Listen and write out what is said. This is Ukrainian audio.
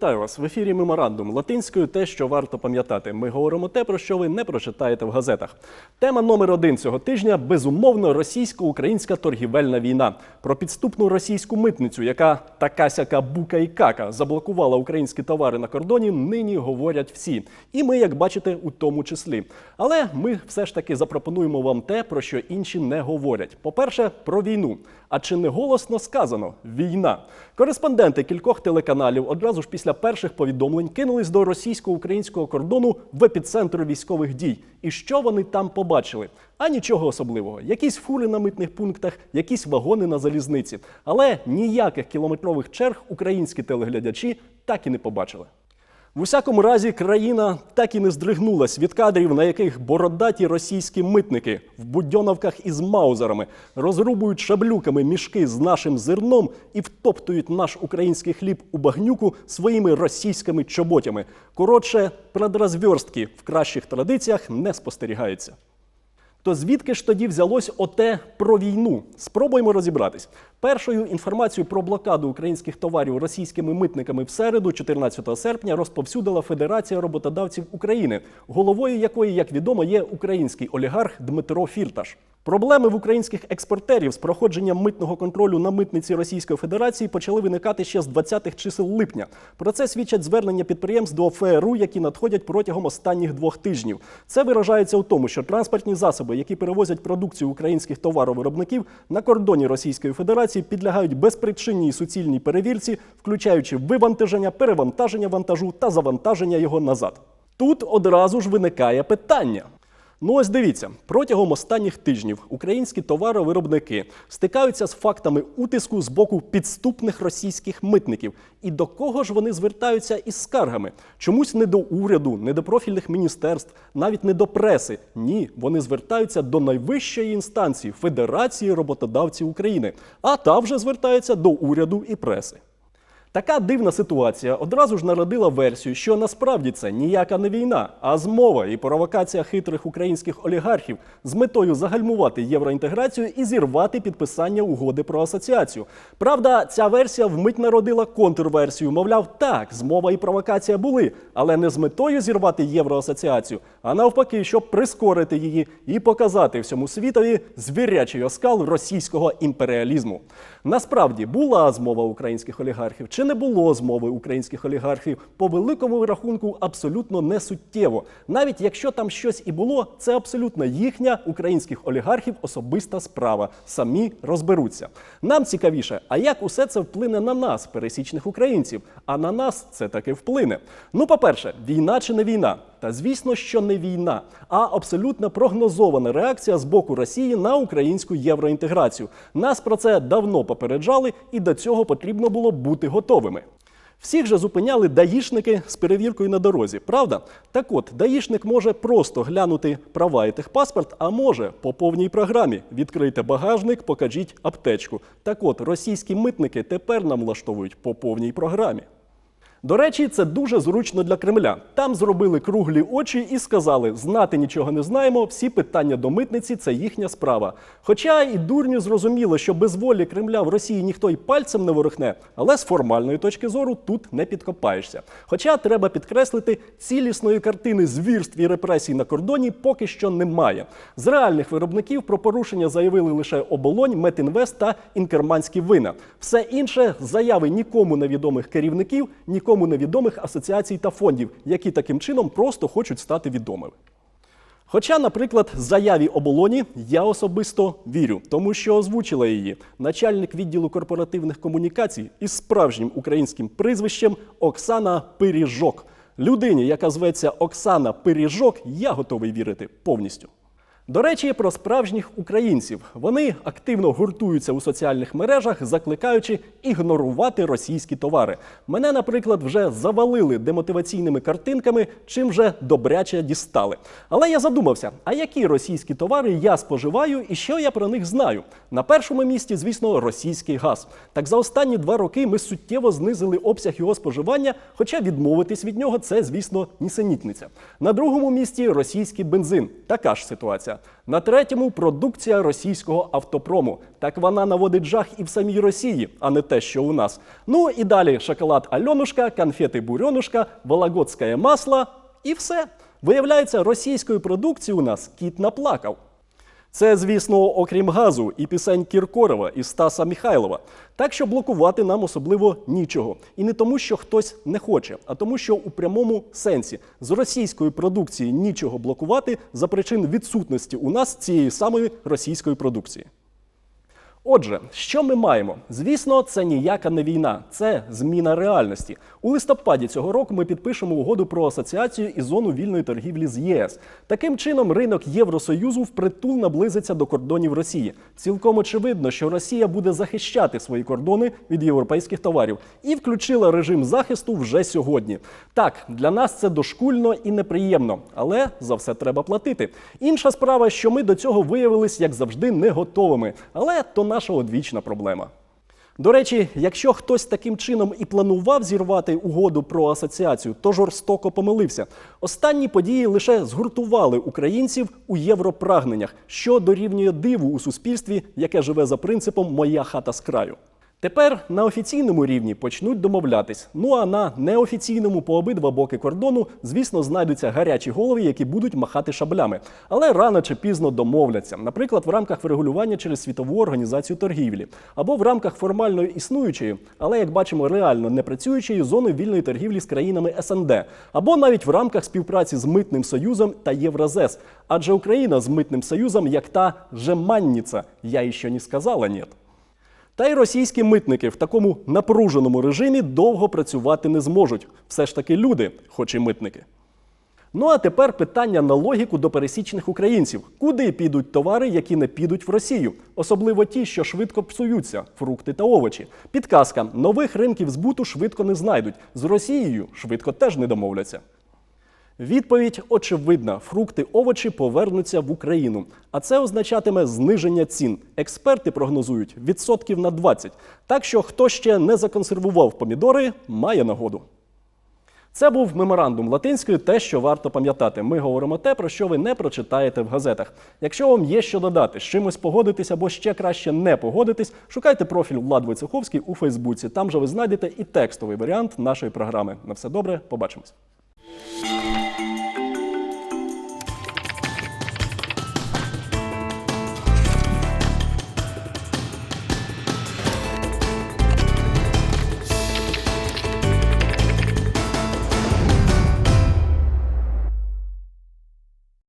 Вітаю вас в ефірі Меморандум латинською. Те, що варто пам'ятати. Ми говоримо те, про що ви не прочитаєте в газетах. Тема номер один цього тижня безумовно російсько-українська торгівельна війна. Про підступну російську митницю, яка така сяка бука і кака заблокувала українські товари на кордоні. Нині говорять всі, і ми, як бачите, у тому числі. Але ми все ж таки запропонуємо вам те, про що інші не говорять. По-перше, про війну. А чи не голосно сказано війна? Кореспонденти кількох телеканалів одразу ж після перших повідомлень кинулись до російсько-українського кордону в епіцентру військових дій. І що вони там побачили? А нічого особливого. Якісь фури на митних пунктах, якісь вагони на залізниці. Але ніяких кілометрових черг українські телеглядачі так і не побачили. В усякому разі, країна так і не здригнулась від кадрів, на яких бородаті російські митники в будьоновках із маузерами розрубують шаблюками мішки з нашим зерном і втоптують наш український хліб у багнюку своїми російськими чоботями. Коротше, предрозвёрстки в кращих традиціях не спостерігається. То звідки ж тоді взялось оте про війну? Спробуємо розібратись. Першою інформацію про блокаду українських товарів російськими митниками в середу, 14 серпня, розповсюдила Федерація роботодавців України, головою якої, як відомо, є український олігарх Дмитро Фірташ. Проблеми в українських експортерів з проходженням митного контролю на митниці Російської Федерації почали виникати ще з 20-х чисел липня. Про це свідчать звернення підприємств до ФРУ, які надходять протягом останніх двох тижнів. Це виражається у тому, що транспортні засоби, які перевозять продукцію українських товаровиробників на кордоні Російської Федерації, підлягають безпричинній суцільній перевірці, включаючи вивантаження, перевантаження вантажу та завантаження його назад. Тут одразу ж виникає питання. Ну ось дивіться, протягом останніх тижнів українські товаровиробники стикаються з фактами утиску з боку підступних російських митників. І до кого ж вони звертаються із скаргами? Чомусь не до уряду, не до профільних міністерств, навіть не до преси. Ні, вони звертаються до найвищої інстанції Федерації роботодавців України, а та вже звертається до уряду і преси. Така дивна ситуація одразу ж народила версію, що насправді це ніяка не війна, а змова і провокація хитрих українських олігархів з метою загальмувати євроінтеграцію і зірвати підписання угоди про асоціацію. Правда, ця версія вмить народила контрверсію. Мовляв, так, змова і провокація були, але не з метою зірвати євроасоціацію, а навпаки, щоб прискорити її і показати всьому світові звірячий оскал російського імперіалізму. Насправді була змова українських олігархів чи не було змови українських олігархів по великому рахунку абсолютно не суттєво. Навіть якщо там щось і було, це абсолютно їхня українських олігархів особиста справа. Самі розберуться. Нам цікавіше, а як усе це вплине на нас, пересічних українців? А на нас це таки вплине. Ну, по-перше, війна чи не війна? Та звісно, що не війна, а абсолютно прогнозована реакція з боку Росії на українську євроінтеграцію. Нас про це давно попереджали, і до цього потрібно було бути готовими. Всіх же зупиняли даїшники з перевіркою на дорозі, правда? Так от, даїшник може просто глянути права і техпаспорт, а може по повній програмі. Відкрийте багажник, покажіть аптечку. Так от, російські митники тепер нам влаштовують по повній програмі. До речі, це дуже зручно для Кремля. Там зробили круглі очі і сказали: знати нічого не знаємо, всі питання до митниці це їхня справа. Хоча і дурню зрозуміло, що без волі Кремля в Росії ніхто й пальцем не ворухне, але з формальної точки зору тут не підкопаєшся. Хоча треба підкреслити, цілісної картини звірств і репресій на кордоні поки що немає. З реальних виробників про порушення заявили лише оболонь, Метінвест та інкерманські вина. Все інше заяви нікому невідомих керівників, нікому невідомих асоціацій та фондів, які таким чином просто хочуть стати відомими. Хоча, наприклад, заяві оболоні я особисто вірю, тому що озвучила її начальник відділу корпоративних комунікацій із справжнім українським прізвищем Оксана Пиріжок. Людині, яка зветься Оксана Пиріжок, я готовий вірити повністю. До речі, про справжніх українців вони активно гуртуються у соціальних мережах, закликаючи ігнорувати російські товари. Мене, наприклад, вже завалили демотиваційними картинками, чим вже добряче дістали. Але я задумався: а які російські товари я споживаю і що я про них знаю? На першому місці, звісно, російський газ. Так за останні два роки ми суттєво знизили обсяг його споживання, хоча відмовитись від нього це, звісно, нісенітниця. На другому місці російський бензин. Така ж ситуація. На третьому продукція російського автопрому. Так вона наводить жах і в самій Росії, а не те, що у нас. Ну і далі шоколад Альонушка, конфети Бурьонушка, вологодське масло і все. Виявляється, російської продукції у нас кіт наплакав. Це, звісно, окрім газу і пісень Кіркорова і Стаса Міхайлова. Так що блокувати нам особливо нічого. І не тому, що хтось не хоче, а тому, що у прямому сенсі з російської продукції нічого блокувати за причин відсутності у нас цієї самої російської продукції. Отже, що ми маємо? Звісно, це ніяка не війна, це зміна реальності. У листопаді цього року ми підпишемо угоду про асоціацію і зону вільної торгівлі з ЄС. Таким чином, ринок Євросоюзу впритул наблизиться до кордонів Росії. Цілком очевидно, що Росія буде захищати свої кордони від європейських товарів і включила режим захисту вже сьогодні. Так, для нас це дошкульно і неприємно, але за все треба платити. Інша справа, що ми до цього виявились, як завжди, не готовими. Але то наша одвічна проблема. До речі, якщо хтось таким чином і планував зірвати угоду про асоціацію, то жорстоко помилився. Останні події лише згуртували українців у європрагненнях, що дорівнює диву у суспільстві, яке живе за принципом Моя хата з краю. Тепер на офіційному рівні почнуть домовлятись. Ну а на неофіційному по обидва боки кордону, звісно, знайдуться гарячі голови, які будуть махати шаблями. Але рано чи пізно домовляться, наприклад, в рамках врегулювання через світову організацію торгівлі, або в рамках формально існуючої, але як бачимо, реально не працюючої зони вільної торгівлі з країнами СНД, або навіть в рамках співпраці з митним союзом та Євразес. Адже Україна з митним союзом як та жеманніця. Я іще не сказала ні. Та й російські митники в такому напруженому режимі довго працювати не зможуть. Все ж таки люди, хоч і митники. Ну а тепер питання на логіку до пересічних українців: куди підуть товари, які не підуть в Росію, особливо ті, що швидко псуються, фрукти та овочі. Підказка: нових ринків збуту швидко не знайдуть. З Росією швидко теж не домовляться. Відповідь очевидна: фрукти, овочі повернуться в Україну. А це означатиме зниження цін. Експерти прогнозують відсотків на 20. Так що хто ще не законсервував помідори, має нагоду. Це був меморандум латинською, те, що варто пам'ятати. Ми говоримо те, про що ви не прочитаєте в газетах. Якщо вам є що додати, з чимось погодитись або ще краще не погодитись, шукайте профіль Влад Войцеховський у Фейсбуці. Там же ви знайдете і текстовий варіант нашої програми. На все добре, побачимось.